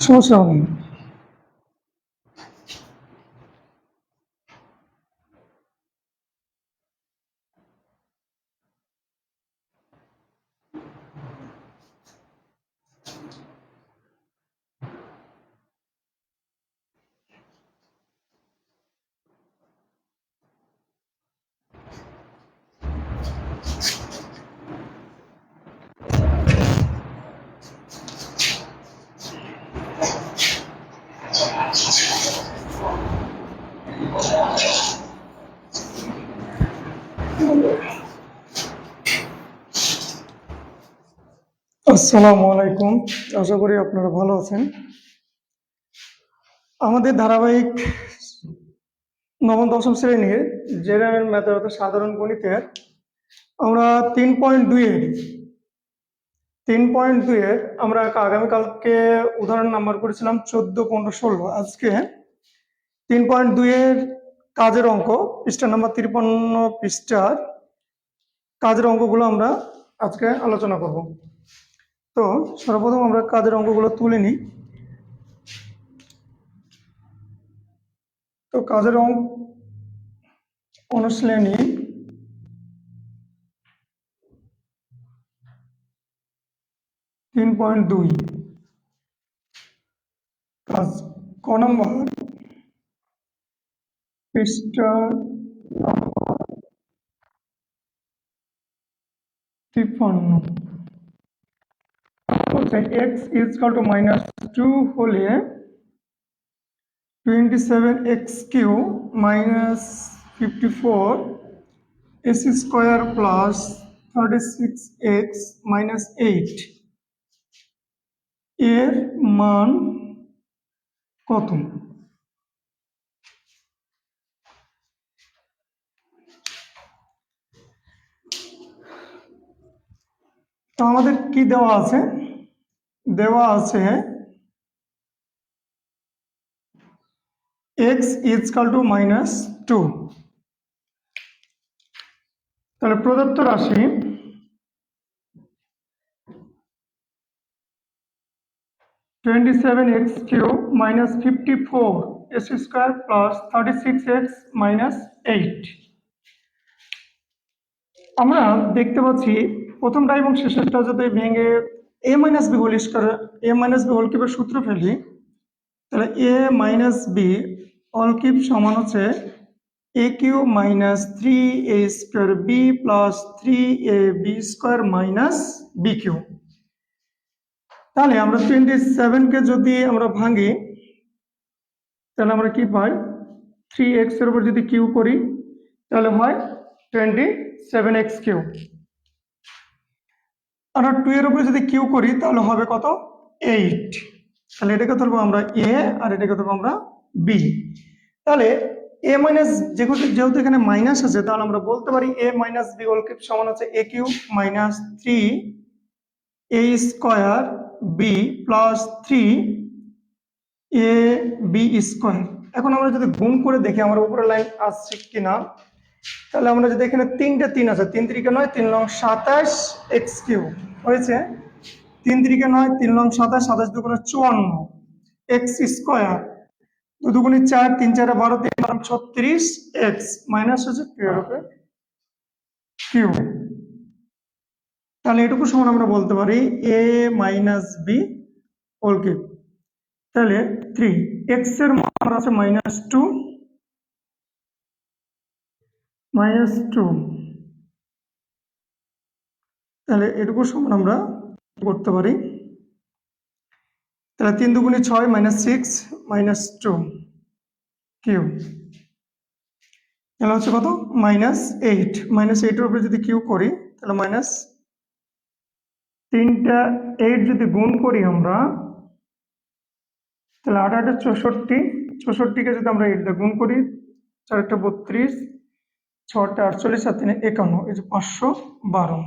সমস্যা আসসালামু আলাইকুম। আশা করি আপনারা ভালো আছেন। আমাদের ধারাবাহিক নবম দশম শ্রেণির জেনারেল ম্যাথের অর্থাৎ সাধারণ গণিতের আমরা তিন পয়েন্ট দুইয়ের তিন পয়েন্ট দুইয়ের আমরা আগামীকালকে উদাহরণ নাম্বার করেছিলাম চোদ্দ, পনেরো, ষোলো। আজকে তিন পয়েন্ট দুইয়ের কাজের অঙ্ক, পৃষ্ঠা নাম্বার তিরপান্ন, পৃষ্ঠার কাজের অঙ্কগুলো আমরা আজকে আলোচনা করব। তো সর্বপ্রথম আমরা কাজের অঙ্কগুলো তুলে নিই। তো কাজের অঙ্ক অনুশ্রেণী তিন পয়েন্ট দুই। কাজ ক নম্বর? পৃষ্ঠা তিপ্পান্ন। বলছে x equal to minus two হলে twenty seven x cube minus fifty four x square plus thirty six x minus eight এর মান কত? তো আমাদের কি দেওয়া আছে? দেওয়া আছে x equal to minus two তাহলে প্রদত্ত রাশি twenty seven x cube minus fifty four x square plus thirty six x minus eight আমরা দেখতে পাচ্ছি প্রথমটা এবং শেষেরটা যদি ভেঙে a minus b whole square a minus b whole কিপের সূত্র ফেলি, তাহলে a minus b whole cube সমান হচ্ছে a cube minus three a square b plus three a b square minus b cube. তাহলে আমরা টোয়েন্টি সেভেনকে যদি আমরা ভাঙি, তাহলে আমরা কি পাই? থ্রি এক্সের উপর যদি কিউ করি, তাহলে হয় টোয়েন্টি সেভেন এক্স কিউ। আমরা টু এর উপরে যদি কিউ করি, তাহলে হবে কত? এইট তাহলে এটাকে ধরবো আমরা এ আর এটাকে ধরবো আমরা বি তাহলে এ মাইনাস যেহেতু যেহেতু এখানে মাইনাস আছে, তাহলে আমরা বলতে পারি a minus b whole cube সমান হচ্ছে a cube minus three a square b plus three a b square এখন আমরা যদি গুণ করে দেখি, আমার উপরে লাইন আসছে কিনা তাহলে আমরা যদি এখানে তিনটে তিন আছে, তিন তিরিকে নয়, তিন লং সাতাশ এক্স কিউ হয়েছে? তিন তিরিকে নয়, তিন লং সাতাশ সাতাশ দুগুণে চুয়ান্ন এক্স স্কোয়ার দু দুগুণে চার, তিন চারে বারো, তিন বারো, ছত্রিশ এক্স মাইনাস হচ্ছে কিউ তাহলে এটুকু সমান আমরা বলতে পারি a minus b whole cube তাহলে থ্রি এক্সের মান আছে মাইনাস টু মাইনাস টু তাহলে এটুকু সমান আমরা করতে পারি। তাহলে তিন দুগুণে ছয় minus six minus two cube. তাহলে হচ্ছে কত? মাইনাস এইট মাইনাস এইটের উপরে যদি কিউ করি, তাহলে মাইনাস তিনটা এইট যদি গুণ করি আমরা, তাহলে আট আটে চৌষট্টি, চৌষট্টিকে যদি আমরা এইট গুণ করি চারটা বত্রিশ ছটা আটচল্লিশ আর তিনে একান্ন, এই যে পাঁচশো বারো।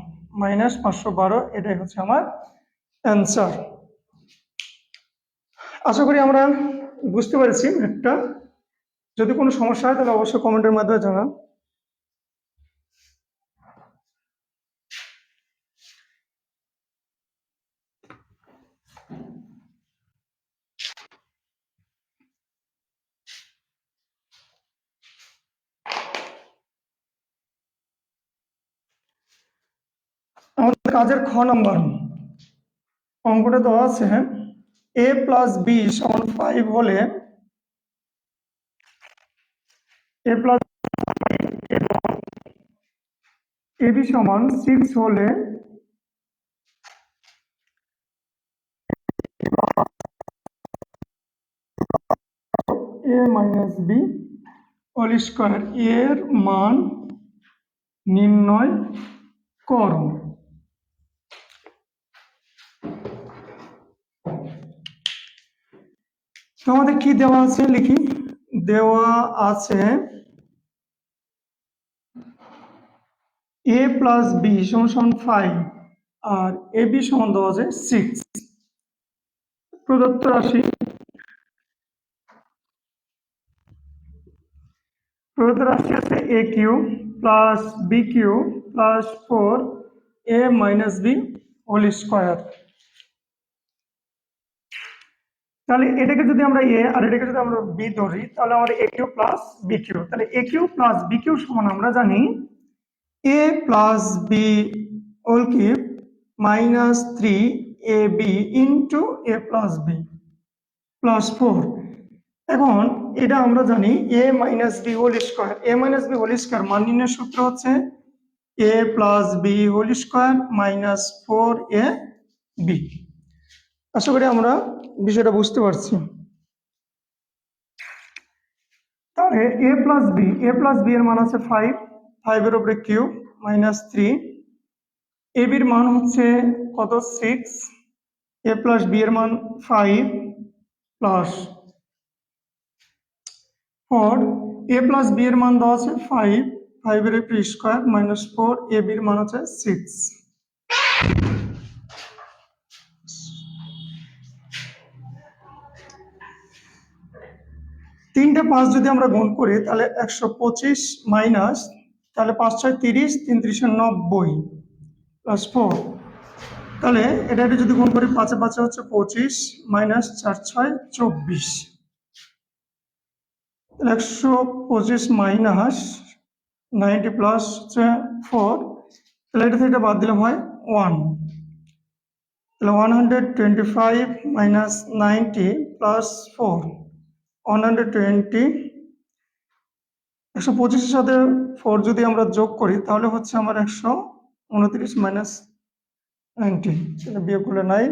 মাইনাস পাঁচশো বারো, এটাই হচ্ছে আমার অ্যান্সার আশা করি আমরা বুঝতে পেরেছি একটা। যদি কোনো সমস্যা হয় তাহলে অবশ্যই কমেন্টের মাধ্যমে জানান। কাজের খ নাম্বার। অঙ্কটা দেওয়া আছে এ প্লাস বি সমান ফাইভ হলে এ প্লাস এ বি সমান সিক্স হলে a minus b whole square এর মান নির্ণয় করো। তো আমাদের কি দেওয়া আছে লিখি? দেওয়া আছে এ প্লাস বি সমান সমান ফাইভ আর এ বি সমান দেওয়া আছে সিক্স প্রদত্ত রাশি। প্রদত্ত রাশি আছে a cube plus b cube plus four a minus b whole square তাহলে এটাকে যদি আমরা এ আর এটাকে যদি আমরা বি ধরি, তাহলে আমাদের a cube plus b cube তাহলে a cube plus b cube সমান আমরা জানি a plus b whole cube minus three a b into a plus b plus four. এখন এটা আমরা জানি a minus b whole square. A minus b whole square মান নির্ণয়ের সূত্র হচ্ছে a plus b whole square minus four a b. আশা করি আমরা বিষয়টা বুঝতে পারছি। তাহলে a plus b a plus b এর মান আছে ফাইভ ফাইভের উপরে কিউ মাইনাস থ্রি এ বির মান হচ্ছে কত? সিক্স এ প্লাস বি এর মান five plus four a plus b এর মান দেওয়া আছে ফাইভ ফাইভের উপরে স্কোয়ার মাইনাস ফোর এ বির মান আছে সিক্স তিনটে পাঁচ যদি আমরা গুণ করি, তাহলে একশো পঁচিশ মাইনাস, তাহলে পাঁচ ছয় তিরিশ, তিন ত্রিশে নব্বই প্লাস ফোর তাহলে এটা এটা যদি গুণ করি, পাঁচে পাঁচে হচ্ছে পঁচিশ মাইনাস চার ছয় চব্বিশ। একশো পঁচিশ মাইনাস নাইনটি প্লাস হচ্ছে ফোর তাহলে এটা থেকে বাদ দিলে হয় ওয়ান তাহলে one hundred twenty five minus ninety plus four one hundred twenty একশো পঁচিশের সাথে ফোর যদি আমরা যোগ করি, তাহলে হচ্ছে আমার একশো উনত্রিশ মাইনাস নাইনটি সেটা বিয়োগ করলে নাইন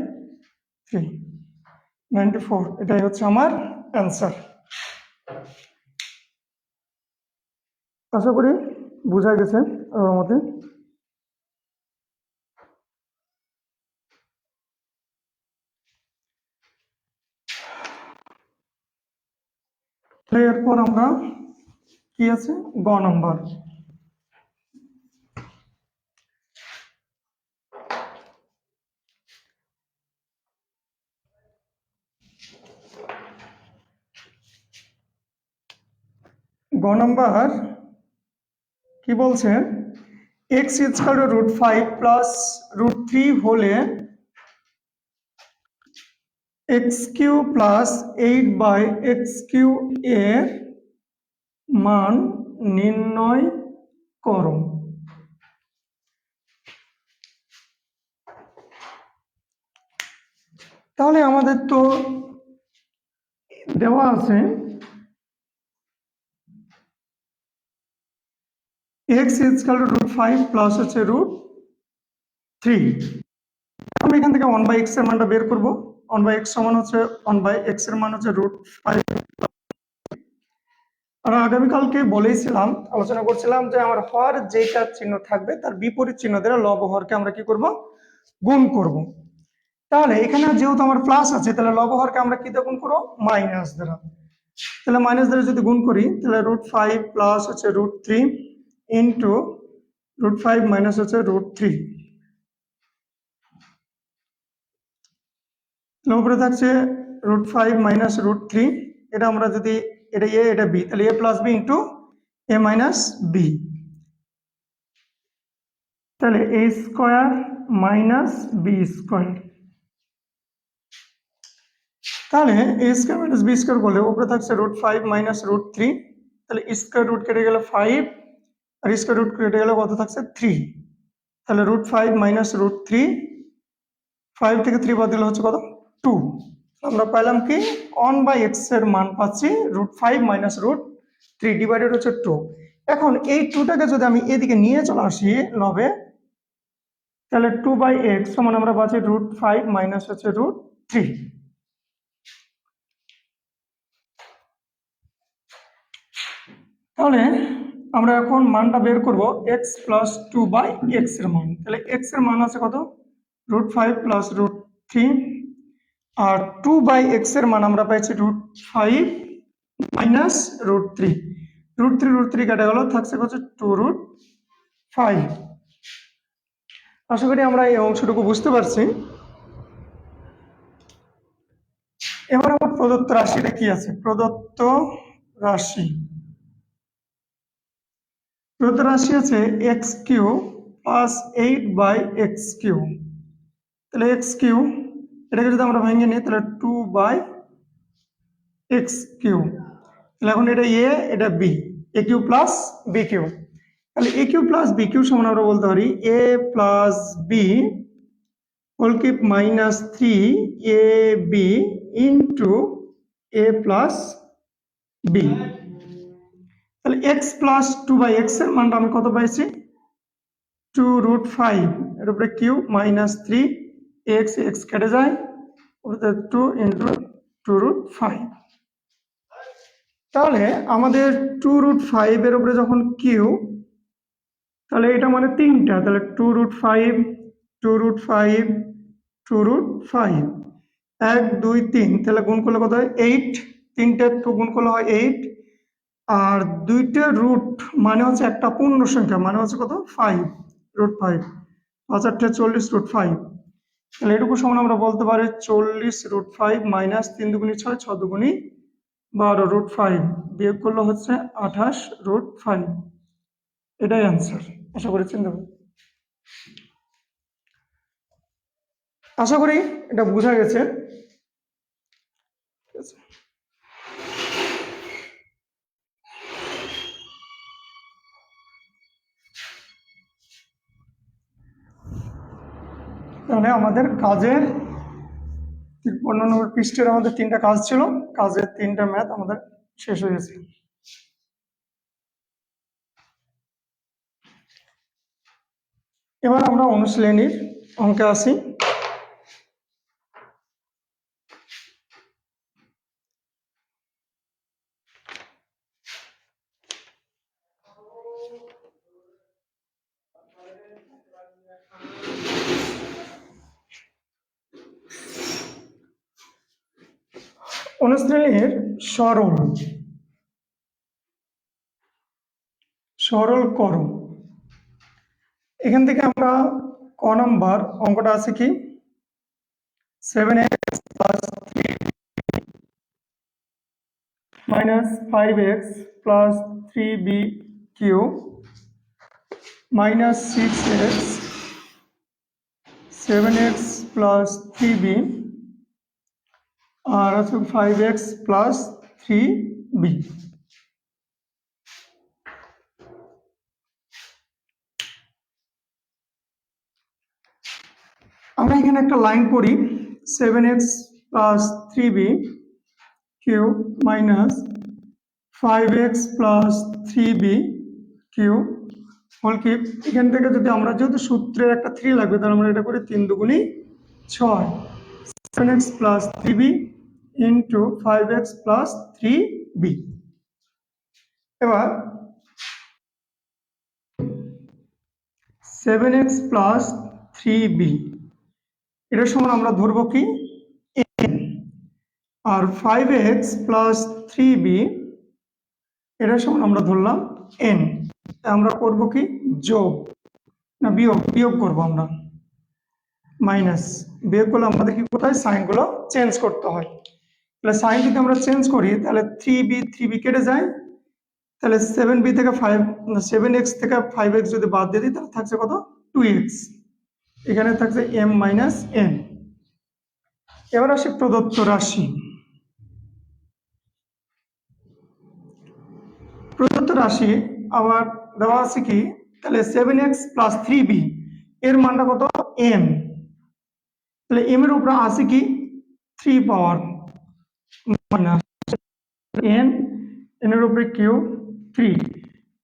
থ্রি নাইনটি ফোর এটাই হচ্ছে আমার অ্যান্সার আশা করি বোঝা গেছে আমার মতে তাহলে এরপর আমরা কি আছে? গ নম্বর। গ নম্বর কি বলছে? X equal to root five plus root three হলে x cube plus eight by x cube এর মান নির্ণয় করো। তাহলে আমাদের তো দেওয়া আছে x equal to root five plus হচ্ছে রুট থ্রি আমরা এখান থেকে ওয়ান বাই এক্সের মানটা বের করব। ওয়ান বাই এক্স সমান হচ্ছে ওয়ান বাই এক্সের মান হচ্ছে রুট ফাইভ আর আগামীকালকে বলেইছিলাম আলোচনা করছিলাম যে আমার হর যেটা চিহ্ন থাকবে তার বিপরীত চিহ্ন দ্বারা লব হরকে আমরা কি করব? গুণ করব। তাহলে এখানে যেহেতু আমার প্লাস আছে, তাহলে লব হরকে আমরা কি দিয়ে গুণ করব? মাইনাস দ্বারা। তাহলে মাইনাস দ্বারা যদি গুণ করি, তাহলে রুট ফাইভ প্লাস হচ্ছে root three into root five minus হচ্ছে রুট থ্রি উপরে থাকছে root five minus root three এটা আমরা যদি, এটা এ এটা বি তাহলে a plus b into a minus b তাহলে a square minus b square তাহলে a square minus b square করলে উপরে থাকছে root five minus root three তাহলে স্কোয়ার রুট কেটে গেলে ফাইভ আর স্কোয়ার রুট কেটে গেলে কত থাকছে থ্রি তাহলে root five minus root three five থেকে থ্রি বাদ দিলে হচ্ছে কত? টু আমরা পাইলাম কি? ওয়ান বাই এক্সের মান পাচ্ছি root five minus root three divided হচ্ছে টু এখন এই টুটাকে যদি আমি এদিকে নিয়ে চলে আসি লবে তাহলে টু বাই এক্স সমান আমরা পাচ্ছি রুট ফাইভ মাইনাস হচ্ছে রুট থ্রি তাহলে আমরা এখন মানটা বের করব এক্স প্লাস টু বাই এক্সের মান। তাহলে এক্সের মান আছে কত? Root five plus root three R two by এক্সের মান আমরা পাইছি root five minus root three root three root three কেটে গেল, থাকছে হচ্ছে টু রুট ফাইভ আশা করি আমরা এই অংশটুকু বুঝতে পারছি। এবার আমার প্রদত্ত রাশিটা কি আছে? প্রদত্ত রাশি। প্রদত্ত রাশি আছে x cube plus eight by x cube তাহলে এক্স কিউ এটাকে যদি আমরা ভেঙে নিই, তাহলে টু বাই এক্স কিউ তাহলে এখন এটা এ এটা b a cube plus b cube তাহলে a cube plus b cube সমান আমরা বলতে পারি a plus b whole cube minus three a b into a plus b তাহলে এক্স প্লাস টু বাই এক্সের মানটা আমি কত পাইছি? টু রুট ফাইভ এর উপরে cube minus three x x কেটে যায় অর্থাৎ two into two root five তাহলে আমাদের টু রুট ফাইভের উপরে যখন কিউ তাহলে এটা মানে তিনটা, তাহলে two root five two root five two root five এক, দুই, তিন, তাহলে গুণ করলে কত হয়? এইট তিনটে টু গুণ করলে হয় এইট আর দুইটা রুট মানে হচ্ছে একটা পূর্ণ সংখ্যা মানে হচ্ছে কত? ফাইভ রুট ফাইভ আটটা চল্লিশ রুট ফাইভ তাহলে এটুকু সমান আমরা বলতে পারি চল্লিশ রুট ফাইভ মাইনাস তিন দুগুণি ছয়, ছ দুগুণি বারো রুট ফাইভ বিয়োগ করলে হচ্ছে আঠাশ রুট ফাইভ এটাই অ্যান্সার আশা করি চিন্তা আশা করি এটা বোঝা গেছে। তাহলে আমাদের কাজের তিপ্পান্ন নম্বর পৃষ্ঠের আমাদের তিনটা কাজ ছিল। কাজের তিনটা ম্যাথ আমাদের শেষ হয়ে গেছে। এবার আমরা অনুশীলনীর অঙ্কে আসি। অনুশ্রেণীর সরল। সরল করো। এখান থেকে আমরা ক নম্বর অঙ্কটা আছে কি? Seven x plus three minus five x plus three b cube minus six x seven x plus three b আর আছে five x plus three b আমরা এখানে একটা লাইন করি seven x plus three b cube minus five x plus three b cube whole keep এখান থেকে যদি আমরা যেহেতু সূত্রের একটা থ্রি লাগবে, তাহলে আমরা এটা করি তিন দুগুণি ছয়। Seven x plus three b into five x plus three b এবার seven x plus three b এটার সমান আমরা ধরবো কি? আর five x plus three b এটার সমান আমরা ধরলাম এন আমরা করব কি? যোগ। না, বিয়োগ বিয়োগ করব আমরা। মাইনাস বিয়োগ করলে আমাদের কি হয় সাইনগুলো চেঞ্জ করতে হয়। তাহলে সাইন যদি আমরা চেঞ্জ করি, তাহলে থ্রি বি থ্রি বি কেটে যায়। তাহলে সেভেন বি থেকে ফাইভ সেভেন এক্স থেকে ফাইভ এক্স যদি বাদ দিয়ে দিই, তাহলে থাকছে কত? টু এক্স এখানে থাকছে এম মাইনাস এন এবার আসি প্রদত্ত রাশি। প্রদত্ত রাশি আবার দেওয়া আছে কি? তাহলে seven x plus three b এর মানটা কত? এম তাহলে এম এর উপরে আছে কি? Three power minus n n এর উপরে কিউ থ্রি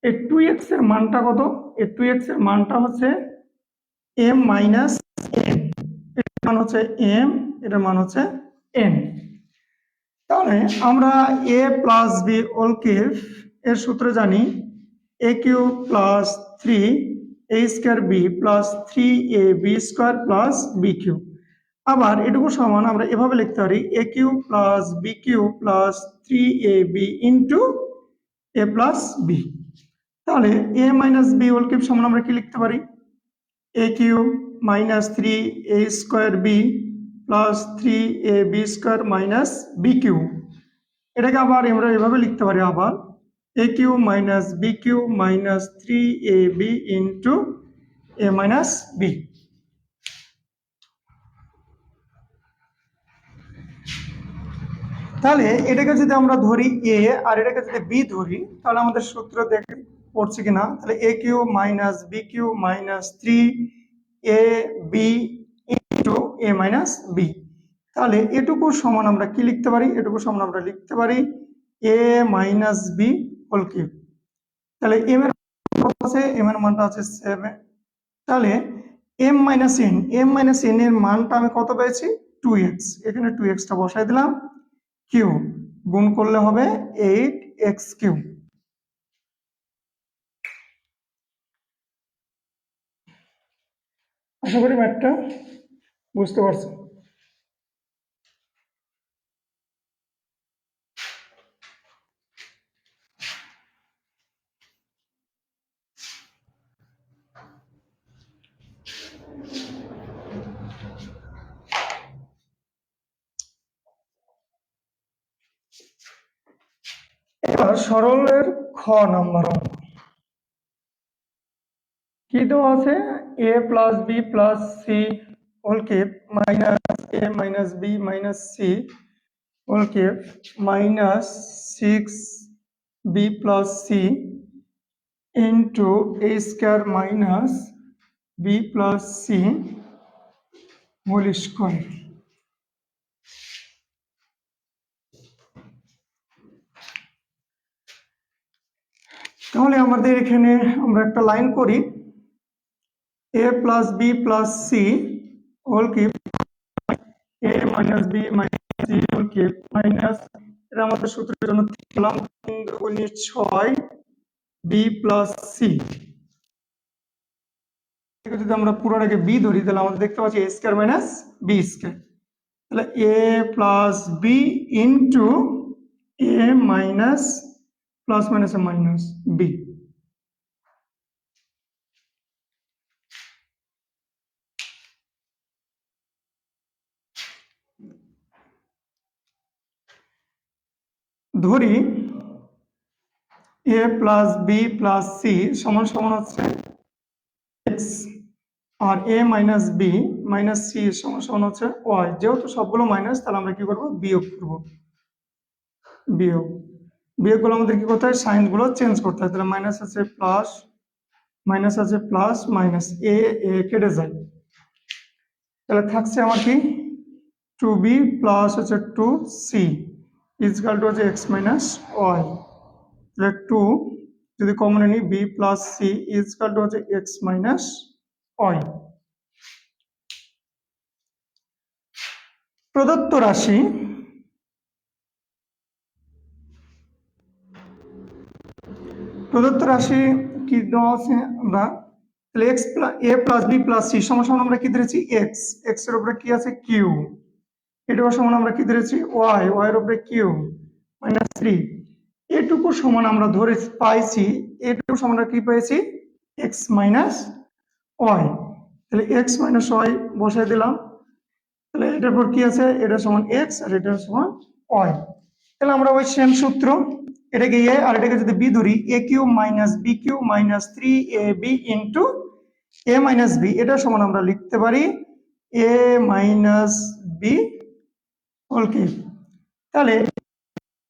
এ টু এক্সের মানটা কত? এ টু এক্সের মানটা হচ্ছে এম মাইনাস এন এটার মান হচ্ছে এম এটার মান হচ্ছে এন তাহলে আমরা a plus b whole cube এর সূত্র জানি a cube plus three a square b plus three a b square plus b cube. আবার এটুকু সমান আমরা এভাবে লিখতে পারি a cube plus b cube plus three a b into a plus b তাহলে a minus b whole cube সমান আমরা কি লিখতে পারি? A cube minus three a square b plus three a b square minus b cube এটাকে আবার আমরা এভাবে লিখতে পারি আবার। A cube minus b cube minus three a b into a minus b তাহলে এটাকে যদি আমরা ধরি এ আর এটাকে যদি বি ধরি, তাহলে আমাদের সূত্র দেখে, পড়ছে কিনা? তাহলে a cube minus b cube minus three a b into a minus b তাহলে এটুকু সমান আমরা কি লিখতে পারি? এটুকু সমান আমরা লিখতে পারি A minus B whole cube তাহলে এম এর আছে এম এর মানটা আছে সেভেন তাহলে M minus N M minus N এর মানটা আমি কত পেয়েছি? টু এক্স এখানে টু এক্সটা বসাই দিলাম। কিউ গুণ করলে হবে এইট এক্স কিউ আশা করি ম্যাটটা বুঝতে পারছেন এবার সরলের খ নাম্বার অঙ্ক। কি দেওয়া আছে? A plus b plus c cube minus a minus b minus c cube minus six b plus c into a square minus b plus c whole square তাহলে আমাদের এখানে আমরা একটা লাইন করি। A plus b plus c whole cube a minus b minus c whole cube minus এটা আমাদের সূত্রের জন্য পেলাম দুগুণে ছয় বি প্লাস সি যদি আমরা পুরোটাকে বি ধরি, তাহলে আমাদের দেখতে পাচ্ছি a square minus b square তাহলে a plus b into a minus plus minus minus b ধরি a plus b plus c সমান সমান হচ্ছে x R a minus b minus c সমান সমান হচ্ছে ওয়াই যেহেতু সবগুলো মাইনাস তাহলে আমরা কি করব? বিয়োগ করব। বিয়োগ। বিয়োগগুলো আমাদের কি করতে হয়? সাইনগুলো চেঞ্জ করতে হয়। তাহলে মাইনাস আছে প্লাস মাইনাস আছে প্লাস মাইনাস এ এ কেটে যায়। তাহলে থাকছে আমার কি? টু বি প্লাস হচ্ছে two c is equal two হচ্ছে এক্স মাইনাস ওয়াই তাহলে টু যদি কমনে নিই b plus c is equal two হচ্ছে এক্স মাইনাস ওয়াই প্রদত্ত রাশি প্রদত্ত রাশি কি দেওয়া আছে আমরা? X a plus b plus c সমান আমরা কি ধরেছি? এক্স এক্সের উপরে কি আছে? কিউ এটুকু সমান আমরা কি ধরেছি? ওয়াই ওয়াই এর উপরে কিউ মাইনাস থ্রি এটুকু সমান আমরা ধরে পাইছি, এটুকু সমান আমরা কি পেয়েছি এক্স মাইনাস ওয়াই তাহলে এক্স মাইনাস ওয়াই বসাই দিলাম। তাহলে এটার পর কি আছে? এটা সমান এক্স আর এটা সমান ওয়াই তাহলে আমরা ওই সেম সূত্র এটাকে এ আর এটাকে যদি বি ধরি, a cube minus b cube minus three a b into a minus b এটা সমান আমরা লিখতে পারি এ মাইনাস বি কিউব। তাহলে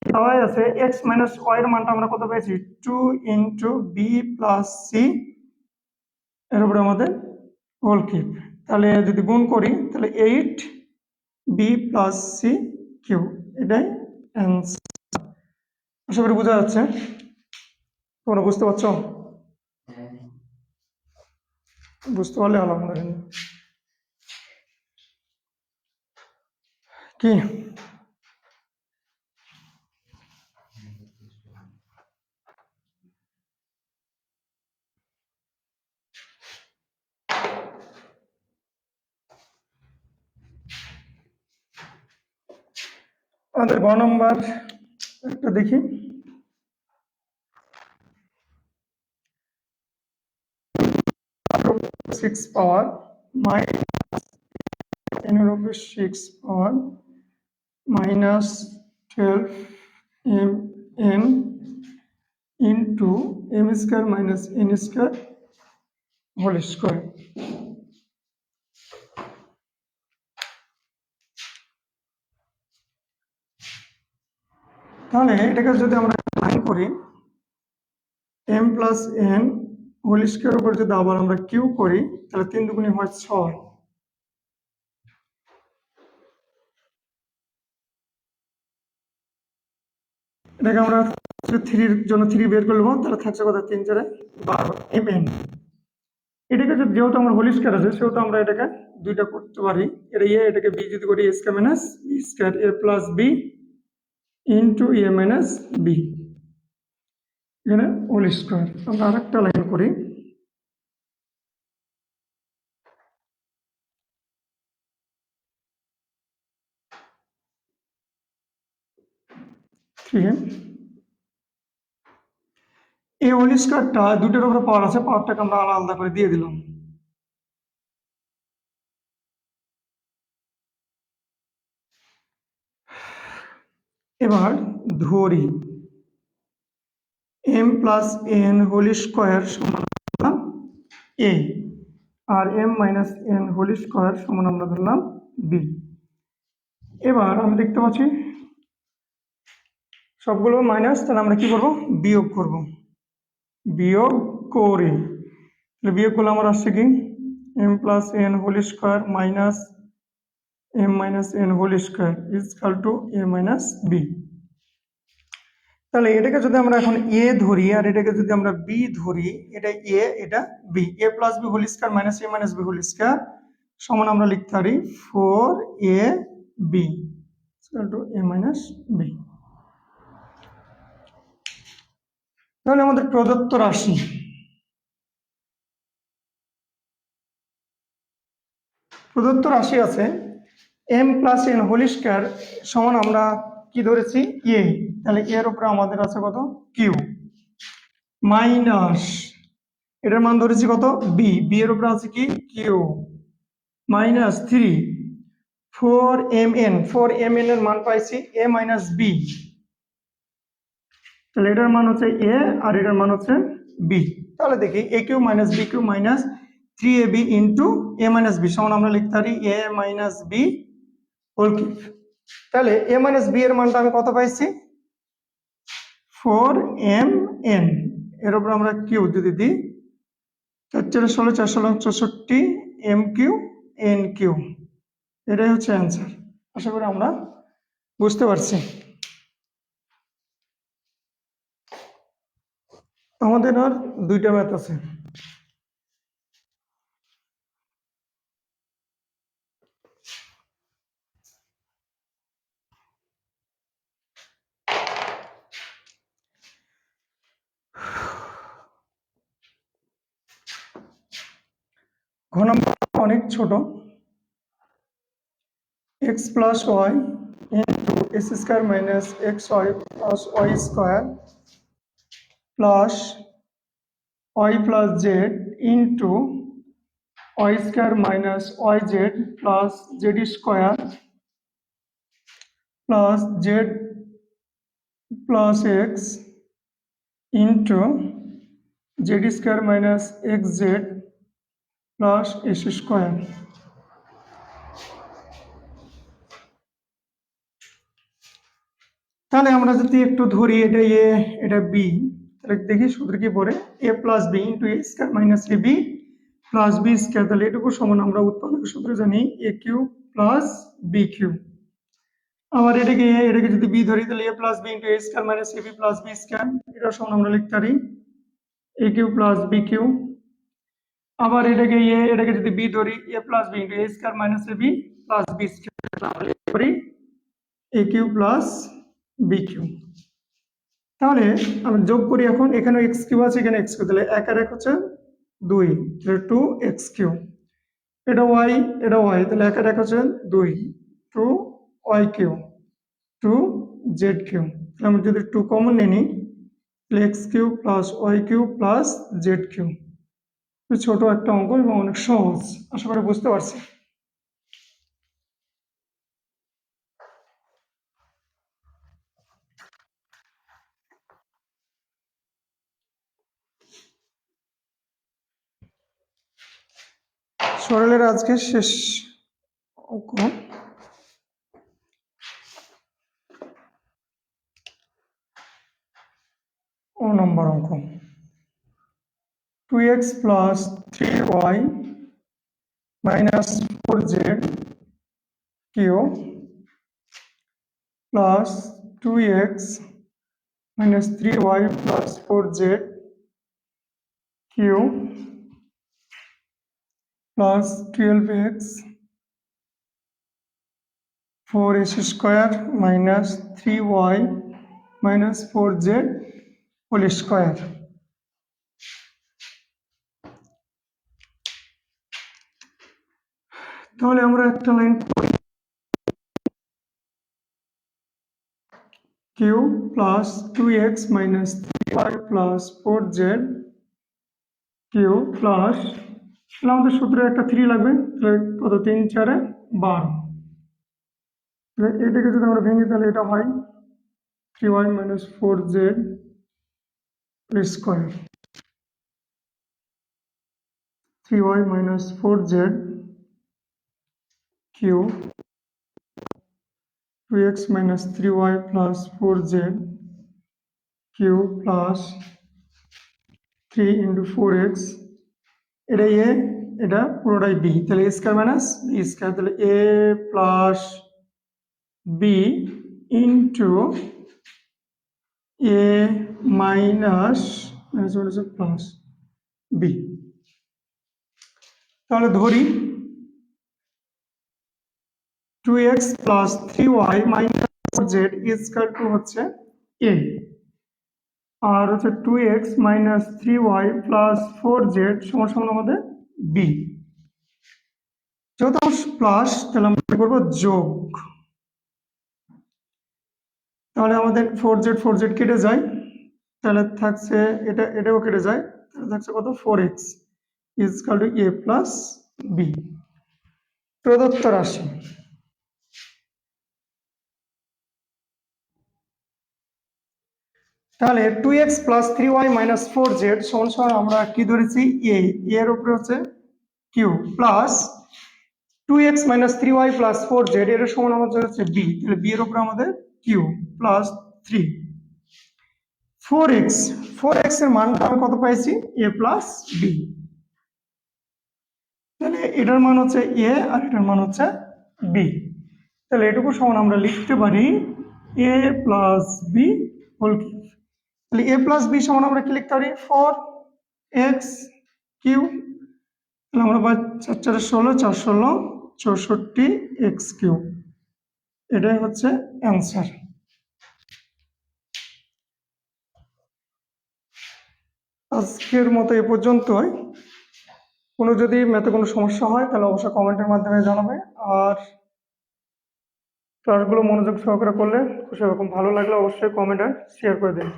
দেওয়াই আছে এক্স মাইনাস ওয়াই এর মানটা আমরা কত পেয়েছি? Two into b plus c এর উপরে আমাদের হোল কিউব। তাহলে যদি গুণ করি, তাহলে eight b plus c cube এটাই অ্যান্সার। আশা করি বোঝা যাচ্ছে? তোমরা বুঝতে পারছ? বুঝতে পারলে আলহামদুলিল্লাহ। কি? আমাদের গ নম্বর একটা দেখি সিক্স পাওয়ার মাইনাস টেনের উপরে six power minus twelve m n into m square minus n square whole square তাহলে এটাকে যদি আমরা লাইন করি m plus n whole square উপর যদি আবার আমরা কিউ করি, তাহলে তিন দুগুণে হয় ছয়। এটাকে আমরা থ্রির জন্য থ্রি বের করব তাহলে থাকছে কথা তিন চারে বারো এম এন এটাকে যেহেতু আমার হোল স্কোয়ার আছে, সেহেতু আমরা এটাকে দুইটা করতে পারি। এটা ইয়ে এটাকে বি যদি করি square minus b square a plus b into a minus b এখানে হোল স্কোয়ার আমরা আরেকটা লাইন করি। এই হোল স্কোয়ারটা দুটোর উপরে পাওয়ার আছে পাওয়ারটাকে আমরা আলাদা করে দিয়ে দিলাম। এবার ধরি m plus n whole square সমান ধরলাম a R m minus n whole square সমান আমরা ধরলাম বি এবার আমি দেখতে পাচ্ছি সবগুলো মাইনাস তাহলে আমরা কি করব? বিয়োগ করব। বিয়োগ করে বিয়োগ করলে আমার আসছে কি? M plus n whole square minus m minus n whole square is equal two a minus b তাহলে এটাকে যদি আমরা এখন এ ধরি, আর এটাকে যদি আমরা বি ধরি, এটা এ এটা b a plus b whole square minus a minus b whole square সমান আমরা লিখতে পারি four a b two a minus b তাহলে আমাদের প্রদত্ত রাশি। প্রদত্ত রাশি আছে m plus n whole square সমান আমরা কি ধরেছি? এ তাহলে এর উপরে আমাদের আছে কত? কিউ মাইনাস এটার মান ধরেছি কত? বি বি এর উপরে আছে কি? Cube minus three four m n four m n এর মান পাইছি এ মাইনাস বি তাহলে এটার মান হচ্ছে এ আর এটার মান হচ্ছে বি তাহলে দেখি a cube minus b cube minus three a b into a minus b সমান আমরা লিখতে পারি a minus b whole cube তাহলে এ মাইনাস বি এর মানটা আমি কত পাইছি? ফোর এম এন এর উপর আমরা কিউ যদি দিই চার ষোলো চার ষোলো, চৌষট্টি এম কিউ এন কিউ এটাই হচ্ছে অ্যান্সার আশা করি আমরা বুঝতে পারছি। আমাদের আর দুইটা ম্যাথ আছে। ঘ অনেক ছোট। X plus y into x square minus x y plus y square plus y plus z into y square minus y z plus z square plus z plus x into z square minus x z plus s square. তাহলে আমরা যদি একটু ধরি এটা a, এটা b, তাহলে দেখি সূত্র কি পড়ে? A plus b into a square minus a b plus b square, তাহলে এটুকু সমান আমরা উৎপাদক সূত্র জানি a cube plus b cube আবার এটাকে এটাকে যদি বি ধরি, তাহলে a plus b into a square minus a b plus b square এটা সমান আমরা লিখতে পারি। A cube plus b cube আবার এটাকে এ, এটাকে যদি বি ধরি, a plus b into a square minus a b plus b আমরা লিখতে a cube plus b cube তাহলে আমি যোগ করি এখন এখানে এক্স কিউ আছে, এখানে এক্স কিউ তাহলে এক আর এক হচ্ছে দুই, তাহলে টু এক্স কিউ এটা ওয়াই এটা ওয়াই তাহলে এক আর এক হচ্ছে দুই two y cube two z cube তাহলে আমি যদি টু কমন নিই, তাহলে x cube plus y cube plus z cube ছোট একটা অঙ্ক এবং অনেক সহজ, আশা করি বুঝতে পারছি। সরলের আজকে শেষ অঙ্ক। ও নম্বর অঙ্ক। 2x plus 3y minus 4z cube plus 2x minus 3y plus 4z cube plus 12x 4s square minus 3y minus 4z whole square. তাহলে আমরা একটা line cube plus two x minus three y plus four z cube plus তাহলে আমাদের সূত্রে একটা three লাগবে, তাহলে কত? তিন, চারে বারো। তাহলে এটাকে যদি আমরা ভেঙে তাহলে এটা হয় three y minus four z square three y minus four z cube two x minus three y plus four z cube plus three into four x এটা এ এটা পুরোটাই বি তাহলে a square minus b square তাহলে a plus b into a minus minus plus b তাহলে ধরি two x plus three y minus four z is equal two হচ্ছে a আর হচ্ছে two x minus three y plus four z সমান আমাদের B যেহেতু plus তাহলে আমরা করব? যোগ। তাহলে আমাদের ফোর জেড ফোর জেড কেটে যায়। তাহলে থাকছে এটা, এটাও কেটে যায়। তাহলে থাকছে কত? Four x is equal two a plus b প্রদত্ত রাশি। তাহলে two x plus three y minus four z সমান সমান আমরা কি ধরেছি? এ এর উপরে হচ্ছে cube plus two x minus three y plus four z এর সমান আমাদের হচ্ছে বি তাহলে বি এর উপরে আমাদের cube plus three four x four এক্সের মানটা আমি কত পাইছি? এ প্লাস বি তাহলে এটার মান হচ্ছে এ আর এটার মান হচ্ছে বি তাহলে এটুকু সমান আমরা লিখতে পারি a plus b whole cube তাহলে এ প্লাস বি সমান আমরা কি লিখতে পারি? ফোর এক্স কিউ, তাহলে আমরা পাই চার চারে ষোলো, চার ষোলো, চৌষট্টি এক্স কিউ। এটাই হচ্ছে অ্যান্সার আজকের মতো এ পর্যন্তই। কোনো যদি ম্যাথে কোনো সমস্যা হয়, তাহলে অবশ্যই কমেন্টের মাধ্যমে জানাবে। আর ক্লাসগুলো মনোযোগ সহকারে করলে খুশি রকম ভালো লাগলে অবশ্যই কমেন্ট আর শেয়ার করে দিন।